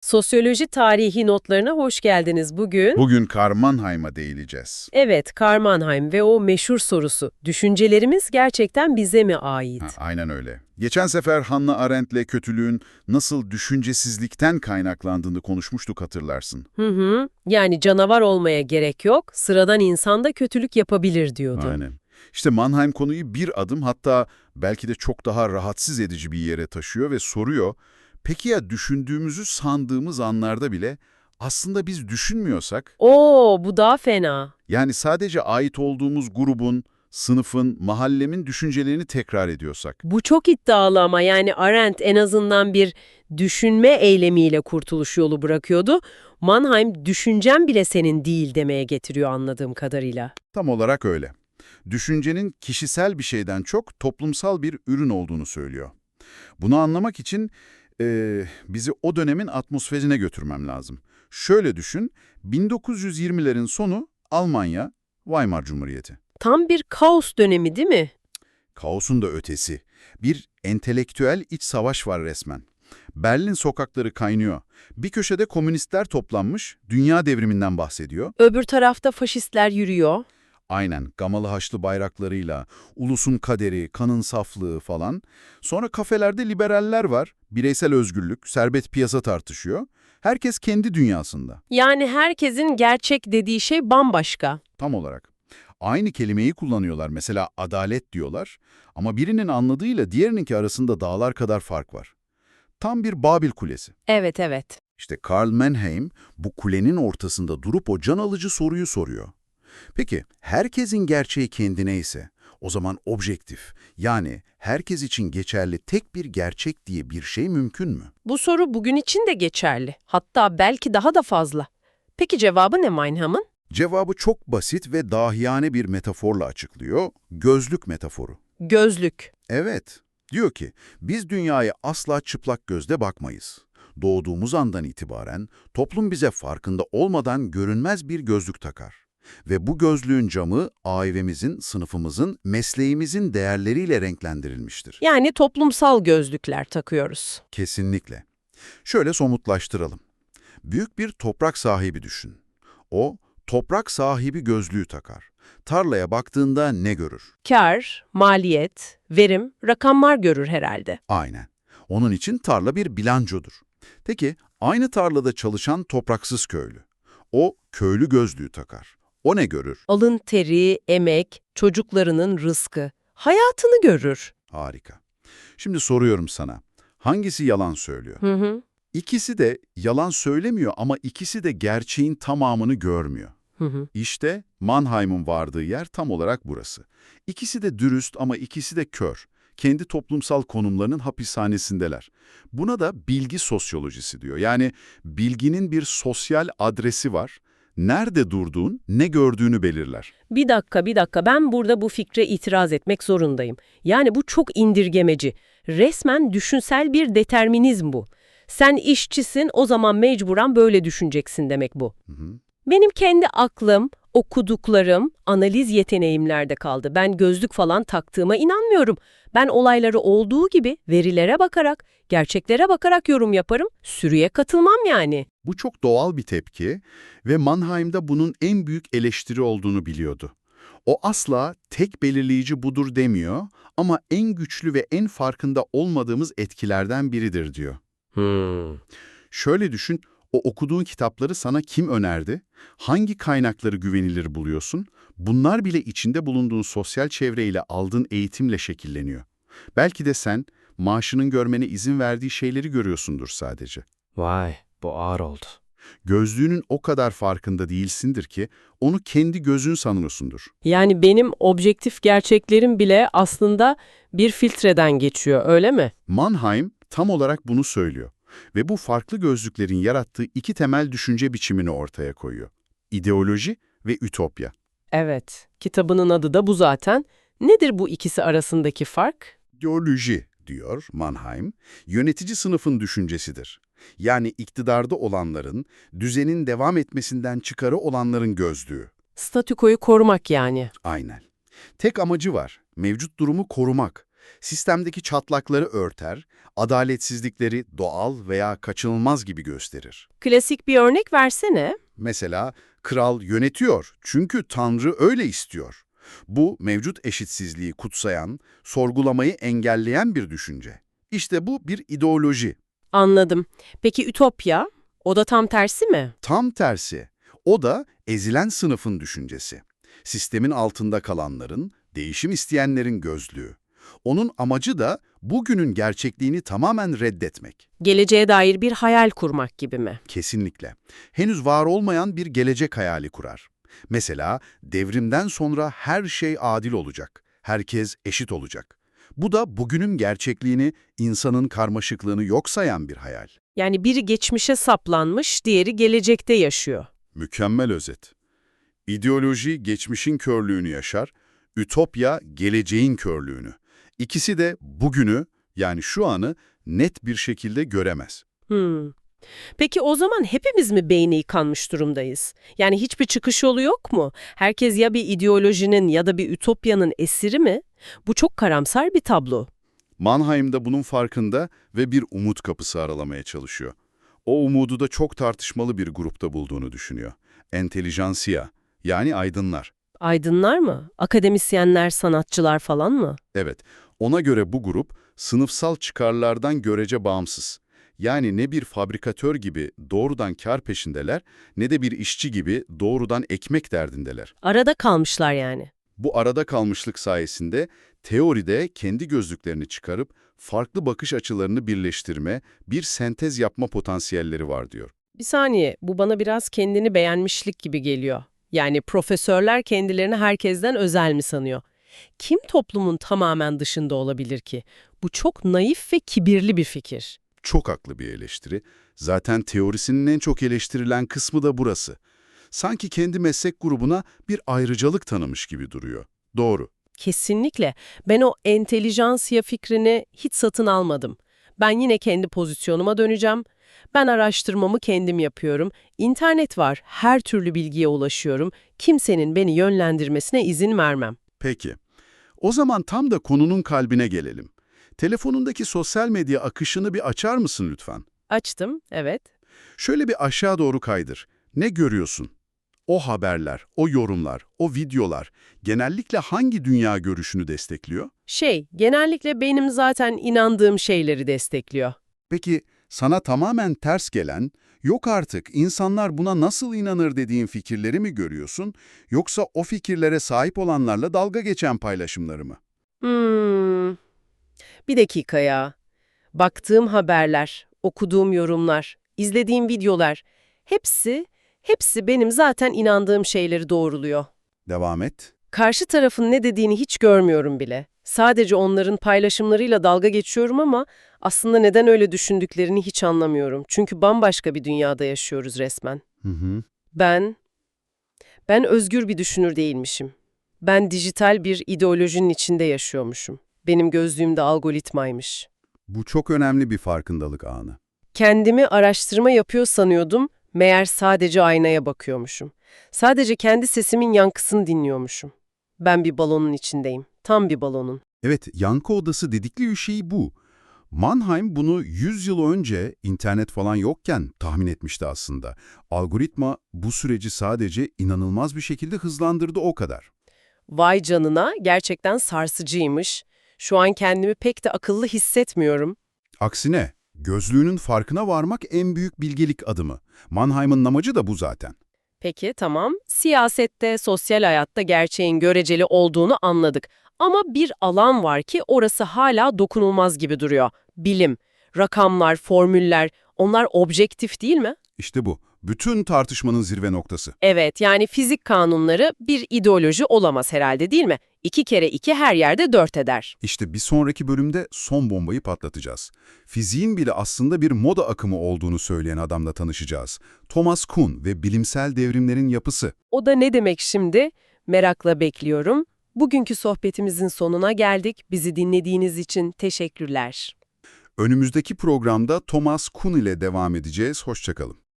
Sosyoloji tarihi notlarına hoş geldiniz bugün. Bugün Karl Mannheim'a değineceğiz. Evet, Karl Mannheim ve o meşhur sorusu. Düşüncelerimiz gerçekten bize mi ait? Ha, aynen öyle. Geçen sefer Hannah Arendt'le kötülüğün nasıl düşüncesizlikten kaynaklandığını konuşmuştuk hatırlarsın. Hı hı. Yani canavar olmaya gerek yok, sıradan insan da kötülük yapabilir diyordu. Aynen. İşte Mannheim konuyu bir adım hatta belki de çok daha rahatsız edici bir yere taşıyor ve soruyor. Peki ya düşündüğümüzü sandığımız anlarda bile aslında biz düşünmüyorsak, Oo, bu daha fena. yani sadece ait olduğumuz grubun, sınıfın, mahallemin düşüncelerini tekrar ediyorsak. Bu çok iddialı ama yani Arendt en azından bir düşünme eylemiyle kurtuluş yolu bırakıyordu. Mannheim düşüncem bile senin değil demeye getiriyor anladığım kadarıyla. Tam olarak öyle. Düşüncenin kişisel bir şeyden çok toplumsal bir ürün olduğunu söylüyor. Bunu anlamak için eee, bizi o dönemin atmosferine götürmem lazım. Şöyle düşün, 1920'lerin sonu Almanya, Weimar Cumhuriyeti. Tam bir kaos dönemi değil mi? Kaosun da ötesi. Bir entelektüel iç savaş var resmen. Berlin sokakları kaynıyor. Bir köşede komünistler toplanmış, dünya devriminden bahsediyor. Öbür tarafta faşistler yürüyor. Aynen, gamalı haçlı bayraklarıyla, ulusun kaderi, kanın saflığı falan. Sonra kafelerde liberaller var, bireysel özgürlük, serbest piyasa tartışıyor. Herkes kendi dünyasında, Yani herkesin gerçek dediği şey bambaşka. tam olarak. Aynı kelimeyi kullanıyorlar, mesela adalet diyorlar. Ama birinin anladığıyla diğerininki arasında dağlar kadar fark var. Tam bir Babil Kulesi. Evet evet. İşte Karl Mannheim bu kulenin ortasında durup o can alıcı soruyu soruyor. Peki herkesin gerçeği kendine ise o zaman objektif yani herkes için geçerli tek bir gerçek diye bir şey mümkün mü? Bu soru bugün için de geçerli. Hatta belki daha da fazla. Peki cevabı ne Mannheim'ın? Cevabı çok basit ve dahiyane bir metaforla açıklıyor. Gözlük metaforu. Gözlük. Evet, diyor ki biz dünyaya asla çıplak gözle bakmayız. Doğduğumuz andan itibaren toplum bize farkında olmadan görünmez bir gözlük takar. Ve bu gözlüğün camı ailemizin, sınıfımızın, mesleğimizin değerleriyle renklendirilmiştir. Yani toplumsal gözlükler takıyoruz. Kesinlikle. Şöyle somutlaştıralım. Büyük bir toprak sahibi düşün. O, toprak sahibi gözlüğü takar. Tarlaya baktığında ne görür? Kar, maliyet, verim, rakamlar görür herhalde. Aynen. Onun için tarla bir bilancodur. Peki aynı tarlada çalışan topraksız köylü. O köylü gözlüğü takar. O ne görür? Alın teri, emek, çocuklarının rızkı. Hayatını görür. Harika. Şimdi soruyorum sana. Hangisi yalan söylüyor? Hı hı. İkisi de yalan söylemiyor ama ikisi de gerçeğin tamamını görmüyor. Hı hı. İşte Mannheim'ın vardığı yer tam olarak burası. İkisi de dürüst ama ikisi de kör. Kendi toplumsal konumlarının hapishanesindeler. Buna da bilgi sosyolojisi diyor. Yani bilginin bir sosyal adresi var. Nerede durduğun, ne gördüğünü belirler. Bir dakika, bir dakika. Ben burada bu fikre itiraz etmek zorundayım. Yani bu çok indirgemeci. Resmen düşünsel bir determinizm bu. Sen işçisin, o zaman mecburen böyle düşüneceksin demek bu. Hı hı. Benim kendi aklım, okuduklarım, analiz yeteneğimlerde kaldı. Ben gözlük falan taktığıma inanmıyorum. Ben olayları olduğu gibi verilere bakarak, gerçeklere bakarak yorum yaparım. Sürüye katılmam yani. Bu çok doğal bir tepki ve Mannheim'da bunun en büyük eleştiri olduğunu biliyordu. O asla tek belirleyici budur demiyor ama en güçlü ve en farkında olmadığımız etkilerden biridir diyor. Şöyle düşün, o okuduğun kitapları sana kim önerdi? Hangi kaynakları güvenilir buluyorsun? Bunlar bile içinde bulunduğun sosyal çevreyle aldığın eğitimle şekilleniyor. Belki de sen maaşının görmene izin verdiği şeyleri görüyorsundur sadece. Vay, bu ağır oldu. Gözlüğünün o kadar farkında değilsindir ki onu kendi gözün sanıyorsundur. Yani benim objektif gerçeklerim bile aslında bir filtreden geçiyor, öyle mi? Mannheim tam olarak bunu söylüyor ve bu farklı gözlüklerin yarattığı iki temel düşünce biçimini ortaya koyuyor. İdeoloji ve ütopya. Evet, kitabının adı da bu zaten. Nedir bu ikisi arasındaki fark? İdeoloji, diyor Mannheim, yönetici sınıfın düşüncesidir. Yani iktidarda olanların, düzenin devam etmesinden çıkarı olanların gözlüğü. Statükoyu korumak yani. Aynen. Tek amacı var, mevcut durumu korumak. Sistemdeki çatlakları örter, adaletsizlikleri doğal veya kaçınılmaz gibi gösterir. Klasik bir örnek versene. Mesela kral yönetiyor çünkü Tanrı öyle istiyor. Bu mevcut eşitsizliği kutsayan, sorgulamayı engelleyen bir düşünce. İşte bu bir ideoloji. Anladım. Peki Ütopya? O da tam tersi mi? Tam tersi. O da ezilen sınıfın düşüncesi. Sistemin altında kalanların, değişim isteyenlerin gözlüğü. Onun amacı da bugünün gerçekliğini tamamen reddetmek. Geleceğe dair bir hayal kurmak gibi mi? Kesinlikle. Henüz var olmayan bir gelecek hayali kurar. Mesela devrimden sonra her şey adil olacak. Herkes eşit olacak. Bu da bugünün gerçekliğini, insanın karmaşıklığını yok sayan bir hayal. Yani biri geçmişe saplanmış, diğeri gelecekte yaşıyor. Mükemmel özet. İdeoloji geçmişin körlüğünü yaşar, ütopya geleceğin körlüğünü. İkisi de bugünü yani şu anı net bir şekilde göremez. Hmm. Peki o zaman hepimiz mi beyni yıkanmış durumdayız? Yani hiçbir çıkış yolu yok mu? Herkes ya bir ideolojinin ya da bir ütopyanın esiri mi? Bu çok karamsar bir tablo. Mannheim da bunun farkında ve bir umut kapısı aralamaya çalışıyor. O umudu da çok tartışmalı bir grupta bulduğunu düşünüyor. Entelijansiya, yani aydınlar. Aydınlar mı? Akademisyenler, sanatçılar falan mı? Evet, ona göre bu grup sınıfsal çıkarlardan görece bağımsız. Yani ne bir fabrikatör gibi doğrudan kar peşindeler, ne de bir işçi gibi doğrudan ekmek derdindeler. Arada kalmışlar yani. Bu arada kalmışlık sayesinde teoride kendi gözlüklerini çıkarıp farklı bakış açılarını birleştirme, bir sentez yapma potansiyelleri var diyor. Bir saniye, bu bana biraz kendini beğenmişlik gibi geliyor. Yani profesörler kendilerini herkesten özel mi sanıyor? Kim toplumun tamamen dışında olabilir ki? Bu çok naif ve kibirli bir fikir. Çok haklı bir eleştiri. Zaten teorisinin en çok eleştirilen kısmı da burası. Sanki kendi meslek grubuna bir ayrıcalık tanımış gibi duruyor. Doğru. Kesinlikle. Ben o entelijansiya fikrini hiç satın almadım. Ben yine kendi pozisyonuma döneceğim. Ben araştırmamı kendim yapıyorum. İnternet var, her türlü bilgiye ulaşıyorum. Kimsenin beni yönlendirmesine izin vermem. Peki. O zaman tam da konunun kalbine gelelim. Telefonundaki sosyal medya akışını bir açar mısın lütfen? Açtım, evet. Şöyle bir aşağı doğru kaydır. Ne görüyorsun? O haberler, o yorumlar, o videolar genellikle hangi dünya görüşünü destekliyor? Şey, genellikle benim zaten inandığım şeyleri destekliyor. Peki sana tamamen ters gelen, yok artık insanlar buna nasıl inanır dediğin fikirleri mi görüyorsun, yoksa o fikirlere sahip olanlarla dalga geçen paylaşımları mı? Hmm. Bir dakika ya. Baktığım haberler, okuduğum yorumlar, izlediğim videolar, hepsi, hepsi benim zaten inandığım şeyleri doğruluyor. Devam et. Karşı tarafın ne dediğini hiç görmüyorum bile. Sadece onların paylaşımlarıyla dalga geçiyorum ama aslında neden öyle düşündüklerini hiç anlamıyorum. Çünkü bambaşka bir dünyada yaşıyoruz resmen. Hı hı. Ben, ben özgür bir düşünür değilmişim. Ben dijital bir ideolojinin içinde yaşıyormuşum. Benim gözlüğümde algoritmaymış. Bu çok önemli bir farkındalık anı. Kendimi araştırma yapıyor sanıyordum, meğer sadece aynaya bakıyormuşum. Sadece kendi sesimin yankısını dinliyormuşum. Ben bir balonun içindeyim, tam bir balonun. Evet, yankı odası dedikleri şey bu. Mannheim bunu 100 yıl önce internet falan yokken tahmin etmişti aslında. Algoritma bu süreci sadece inanılmaz bir şekilde hızlandırdı o kadar. Vay canına, gerçekten sarsıcıymış. Şu an kendimi pek de akıllı hissetmiyorum. Aksine, gözlüğünün farkına varmak en büyük bilgelik adımı. Mannheim'ın amacı da bu zaten. Peki tamam, siyasette, sosyal hayatta gerçeğin göreceli olduğunu anladık. Ama bir alan var ki orası hala dokunulmaz gibi duruyor. Bilim, rakamlar, formüller, onlar objektif değil mi? İşte bu. Bütün tartışmanın zirve noktası. Evet, yani fizik kanunları bir ideoloji olamaz herhalde değil mi? İki kere iki her yerde dört eder. İşte bir sonraki bölümde son bombayı patlatacağız. Fiziğin bile aslında bir moda akımı olduğunu söyleyen adamla tanışacağız. Thomas Kuhn ve bilimsel devrimlerin yapısı. O da ne demek şimdi? Merakla bekliyorum. Bugünkü sohbetimizin sonuna geldik. Bizi dinlediğiniz için teşekkürler. Önümüzdeki programda Thomas Kuhn ile devam edeceğiz. Hoşçakalın.